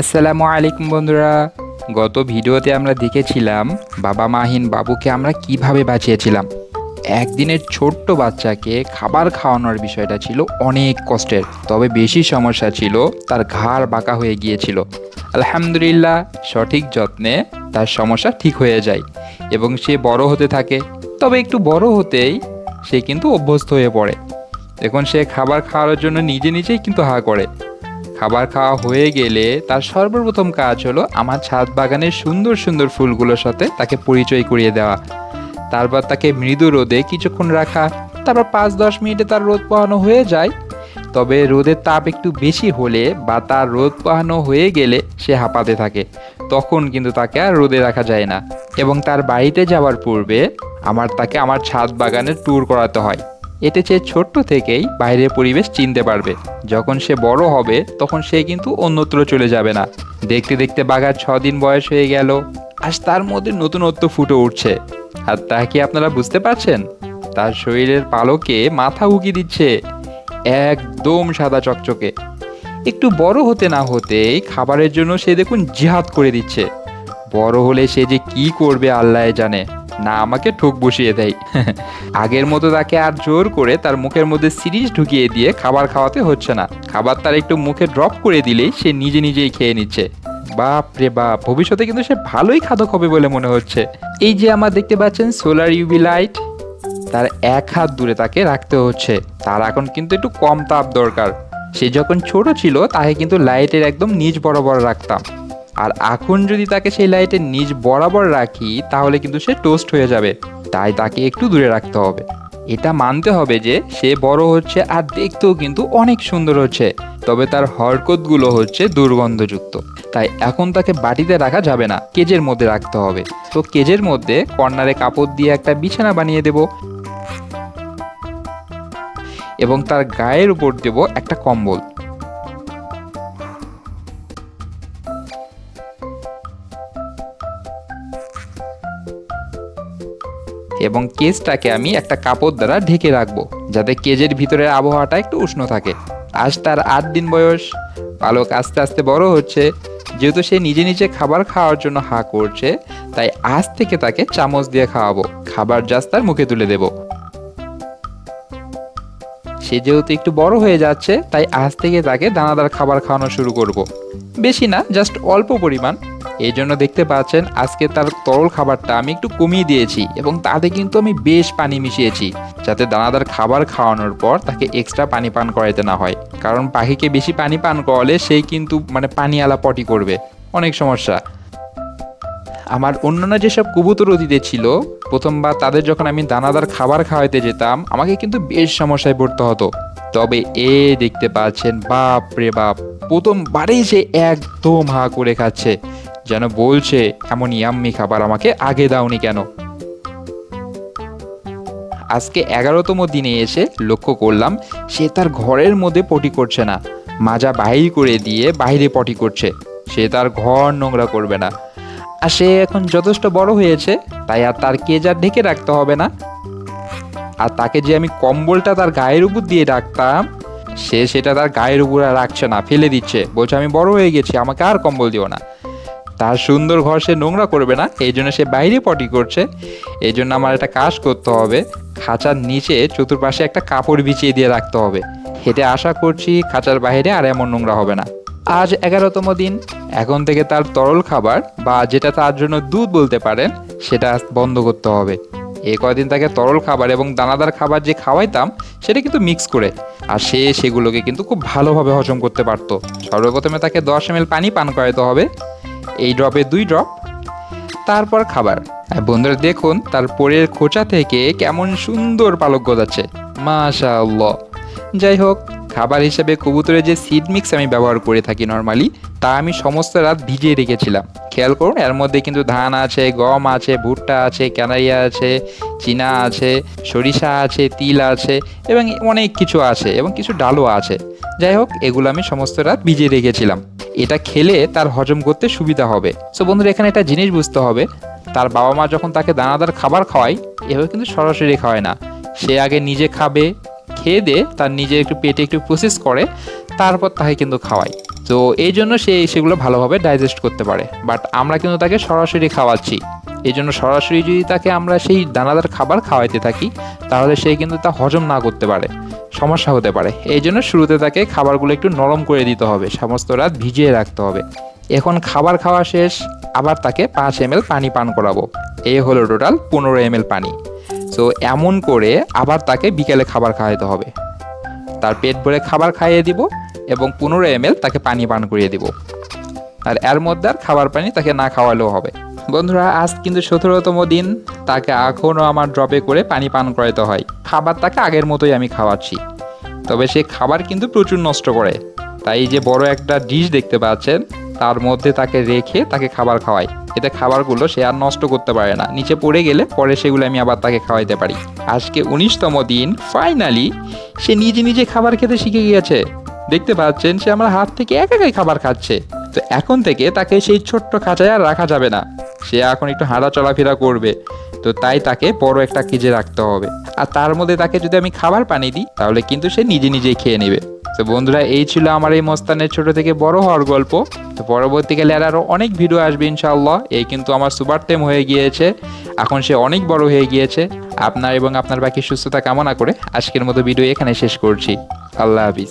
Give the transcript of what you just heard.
আসসালামু আলাইকুম বন্ধুরা। গত ভিডিওতে আমরা দেখেছিলাম বাবা মাহিন বাবুকে আমরা কীভাবে বাঁচিয়েছিলাম। একদিনের ছোট্ট বাচ্চাকে খাবার খাওয়ানোর বিষয়টা ছিল অনেক কষ্টের, তবে বেশি সমস্যা ছিল তার ঘাড় বাঁকা হয়ে গিয়েছিল। আলহামদুলিল্লাহ, সঠিক যত্নে তার সমস্যা ঠিক হয়ে যায় এবং সে বড় হতে থাকে। তবে একটু বড় হতেই সে কিন্তু অভ্যস্ত হয়ে পড়ে। এখন সে খাবার খাওয়ার জন্য নিজে নিজেই কিন্তু হা করে। খাবার খাওয়া হয়ে গেলে তার সর্বপ্রথম কাজ হলো আমার ছাদ বাগানের সুন্দর সুন্দর ফুলগুলোর সাথে তাকে পরিচয় করিয়ে দেওয়া। তারপর তাকে মৃদু রোদে কিছুক্ষণ রাখা, তারপর পাঁচ দশ মিনিটে তার রোদ পোহানো হয়ে যায়। তবে রোদের তাপ একটু বেশি হলে বা তার রোদ পোহানো হয়ে গেলে সে হাঁপাতে থাকে। তখন কিন্তু তাকে আর রোদে রাখা যায় না। এবং তার বাড়িতে যাওয়ার পূর্বে আমার তাকে আমার ছাদ বাগানের ট্যুর করাতে হয়। এতে সে ছোট্ট থেকেই বাইরের পরিবেশ চিনতে পারবে। যখন সে বড় হবে, তখন সে কিন্তু অন্যত্র চলে যাবে না। দেখতে দেখতে বাঘার ছ দিন বয়স হয়ে গেল, আজ তার মধ্যে নতুনত্ব ফুটে উঠছে। আর তা কি আপনারা বুঝতে পারছেন? তার শরীরের পালকে মাথা উকি দিচ্ছে একদম সাদা চকচকে। একটু বড় হতে না হতেই খাবারের জন্য সে দেখুন জিহাদ করে দিচ্ছে। বড় হলে সে যে কি করবে আল্লাহ জানে। না আমাকে ঠোক বসিয়ে দেয়। আগের মতো তাকে আর জোর করে তার মুখের মধ্যে সিরিজ ঢুকিয়ে দিয়ে খাবার খাওয়াতে হচ্ছে না। খাবার তার একটু মুখে ড্রপ করে দিলেই সে নিজে নিজেই খেয়ে নিচ্ছে। বাপ রে বাপ, ভবিষ্যতে কিন্তু সে ভালোই খাদক হবে বলে মনে হচ্ছে। এই যে আমার দেখতে পাচ্ছেন সোলার ইউভি লাইট, তার এক হাত দূরে তাকে রাখতে হচ্ছে। তার এখন কিন্তু একটু কম তাপ দরকার। সে যখন ছোট ছিল, তাকে কিন্তু লাইটের একদম নিচ বরাবর রাখতাম। আর এখন যদি তাকে সেই লাইটের নিচ বরাবর রাখি, তাহলে কিন্তু সে টোস্ট হয়ে যাবে। তাই তাকে একটু দূরে রাখতে হবে। এটা মানতে হবে যে, সে বড় হচ্ছে আর দেখতেও কিন্তু অনেক সুন্দর হচ্ছে। তবে তার হরকতগুলো হচ্ছে দুর্গন্ধযুক্ত। তাই এখন তাকে বাটিতে রাখা যাবে না, কেজের মধ্যে রাখতে হবে। তো কেজের মধ্যে কর্নারে কাপড় দিয়ে একটা বিছানা বানিয়ে দেব। এবং তার গায়ের উপর দেব একটা কম্বল। এবং কেজটাকে আমি একটা কাপড় দ্বারা ঢেকে রাখব, যাতে কেজের ভিতরের আবহাওয়াটা একটু উষ্ণ থাকে। আজ তার আট দিন বয়স। পালক আস্তে আস্তে বড় হচ্ছে। যেহেতু সে নিজে নিজে খাবার খাওয়ার জন্য হা করছে, তাই আজ থেকে তাকে চামচ দিয়ে খাওয়াবো। খাবার জাস্ট তার মুখে তুলে দেব। সে যেহেতু একটু বড় হয়ে যাচ্ছে, তাই আজ থেকে তাকে দানাদার খাবার খাওয়ানো শুরু করব। বেশি না জাস্ট অল্প পরিমাণ। এই জন্য দেখতে পাচ্ছেন, আজকে তার তরল খাবারটা আমি একটু কমিয়ে দিয়েছি এবং তাতে কিন্তু আমি বেশ পানি মিশিয়েছি, যাতে দানাদার খাবার খাওয়ানোর পর তাকে এক্সট্রা পানি পান করাইতে না হয়। কারণ পাখিকে বেশি পানি পান করালে সেই কিন্তু মানে পানিওয়ালা পটি করবে, অনেক সমস্যা। আমার অন্যান্য যেসব কবুতর অতীতে ছিল, প্রথমবার তাদের যখন আমি দানাদার খাবার খাওয়াইতে যেতাম, আমাকে কিন্তু বেশ সমস্যায় পড়তে হতো। তবে এ দেখতে পাচ্ছেন বাপ রে বাপ! প্রথমবারেই সে একদম হা করে খাচ্ছে। যেন বলছে এমন ইয়াম্মি খাবার আমাকে আগে দাওনি কেন? আজকে এগারোতম দিনে এসে লক্ষ্য করলাম, সে তার ঘরের মধ্যে পটি করছে না। মাজা বাহির করে দিয়ে বাইরে পটি করছে। সে তার ঘর নোংরা করবে না। আর সে এখন যথেষ্ট বড় হয়েছে, তাই আর তার কেজার ঢেকে রাখতে হবে না? আর তাকে যে আমি কম্বলটা তার গায়ের উপর দিয়ে রাখতাম সে সেটা তার গায়ের উপরে রাখছে না, ফেলে দিচ্ছে। বলছে, আমি বড় হয়ে গেছি, আমাকে আর কম্বল দিও না। তার সুন্দর ঘর সে নোংরা করবে না, এই জন্য সে বাইরে পটি করছে। এই জন্য আমার একটা কাজ করতে হবে, খাঁচার নিচে চতুর্পাশে একটা কাপড় বিছিয়ে দিয়ে রাখতে হবে। হেঁটে আশা করছি খাঁচার বাইরে আর এমন নোংরা হবে না। আজ এগারোতম দিন, এখন থেকে তার তরল খাবার বা যেটা তার জন্য দুধ বলতে পারেন, সেটা বন্ধ করতে হবে। এ কয়দিন তাকে তরল খাবার এবং দানাদার খাবার যে খাওয়াইতাম, সেটা কিন্তু মিক্স করে। আর সে সেগুলোকে কিন্তু খুব ভালোভাবে হজম করতে পারত। সর্বপ্রথমে তাকে দশ এম পানি পান করাইতে হবে। এই ড্রপে দুই ড্রপ তারপর খাবার। বন্ধুরা, দেখুন, তার পরের খোঁচা থেকে কেমন সুন্দর পালক গজাচ্ছে। মাশা আল্লাহ যাই হোক খাবার হিসেবে কবুতরের যে সিড মিক্স আমি ব্যবহার করে থাকি নর্মালি তা আমি সমস্ত রাত ভিজিয়ে রেখেছিলাম। খেয়াল করুন, এর মধ্যে কিন্তু ধান আছে, গম আছে, ভুট্টা আছে, ক্যানারিয়া আছে, চীনা আছে, সরিষা আছে, তিল আছে, এবং অনেক কিছু আছে, এবং কিছু ডালও আছে। যাই হোক, এগুলো আমি সমস্ত রাত ভিজিয়ে রেখেছিলাম। এটা খেলে তার হজম করতে সুবিধা হবে। সো বন্ধুরা, এখানে একটা জিনিস বুঝতে হবে। তার বাবা মা যখন তাকে দানাদার খাবার খাওয়ায়, এভাবে কিন্তু সরাসরি খাওয়ায় না। সে আগে নিজে খাবে খেয়ে দিয়ে তার নিজের একটু পেটে একটু প্রসেস করে, তারপর তাকে কিন্তু খাওয়াই। তো এই জন্য সে সেগুলো ভালোভাবে ডাইজেস্ট করতে পারে। বাট আমরা কিন্তু তাকে সরাসরি খাওয়াচ্ছি। এই জন্য সরাসরি যদি তাকে আমরা সেই দানাদার খাবার খাওয়াইতে থাকি, তাহলে সে কিন্তু তা হজম না করতে পারে। সমস্যা হতে পারে। এই জন্য শুরুতে তাকে খাবারগুলো একটু নরম করে দিতে হবে। সমস্ত রাত ভিজিয়ে রাখতে হবে। এখন খাবার খাওয়া শেষ, আবার তাকে পাঁচ এম পানি পান করাবো। এই হলো টোটাল পনেরো এম পানি। সো এমন করে আবার তাকে বিকেলে খাবার খাওয়াইতে হবে। তার পেট ভরে খাবার খাইয়ে দিব এবং পনেরো এম তাকে পানি পান করিয়ে দিব। আর এর মধ্যে আর খাবার পানি তাকে না খাওয়ালেও হবে। বন্ধুরা, আজ কিন্তু সতেরোতম দিন। তাকে এখনও আমার ড্রপে করে পানি পান করাইতে হয়। খাবার তাকে আগের মতোই আমি খাওয়াচ্ছি। তবে সে খাবার কিন্তু প্রচুর নষ্ট করে। তাই যে বড় একটা ডিশ দেখতে পাচ্ছেন, তার মধ্যে তাকে রেখে তাকে খাবার খাওয়াই। এতে খাবারগুলো সে আর নষ্ট করতে পারে না। নিচে পড়ে গেলে পরে সেগুলো আমি আবার তাকে খাওয়াইতে পারি। আজকে উনিশতম দিন ফাইনালি সে নিজে নিজে খাবার খেতে শিখে গিয়েছে। দেখতে পাচ্ছেন, সে আমার হাত থেকে এক একাই খাবার খাচ্ছে। তো এখন থেকে তাকে সেই ছোট্ট খাঁচায় আর রাখা যাবে না। সে এখন একটু হাঁটা চলাফেরা করবে। তো তাই তাকে বড় একটা কেজে রাখতে হবে। আর তার মধ্যে তাকে যদি আমি খাবার পানি দিই, তাহলে কিন্তু সে নিজে নিজেই খেয়ে নেবে। তো বন্ধুরা, এই ছিল আমার এই মস্তানের ছোট থেকে বড় হওয়ার গল্প। তো পরবর্তীকালে আর আরও অনেক ভিডিও আসবে ইনশাল্লাহ এই কিন্তু আমার সুপার টেম হয়ে গিয়েছে। এখন সে অনেক বড় হয়ে গিয়েছে। আপনার এবং আপনার বাকি সুস্থতা কামনা করে আজকের মতো ভিডিও এখানে শেষ করছি। আল্লাহ হাফিজ।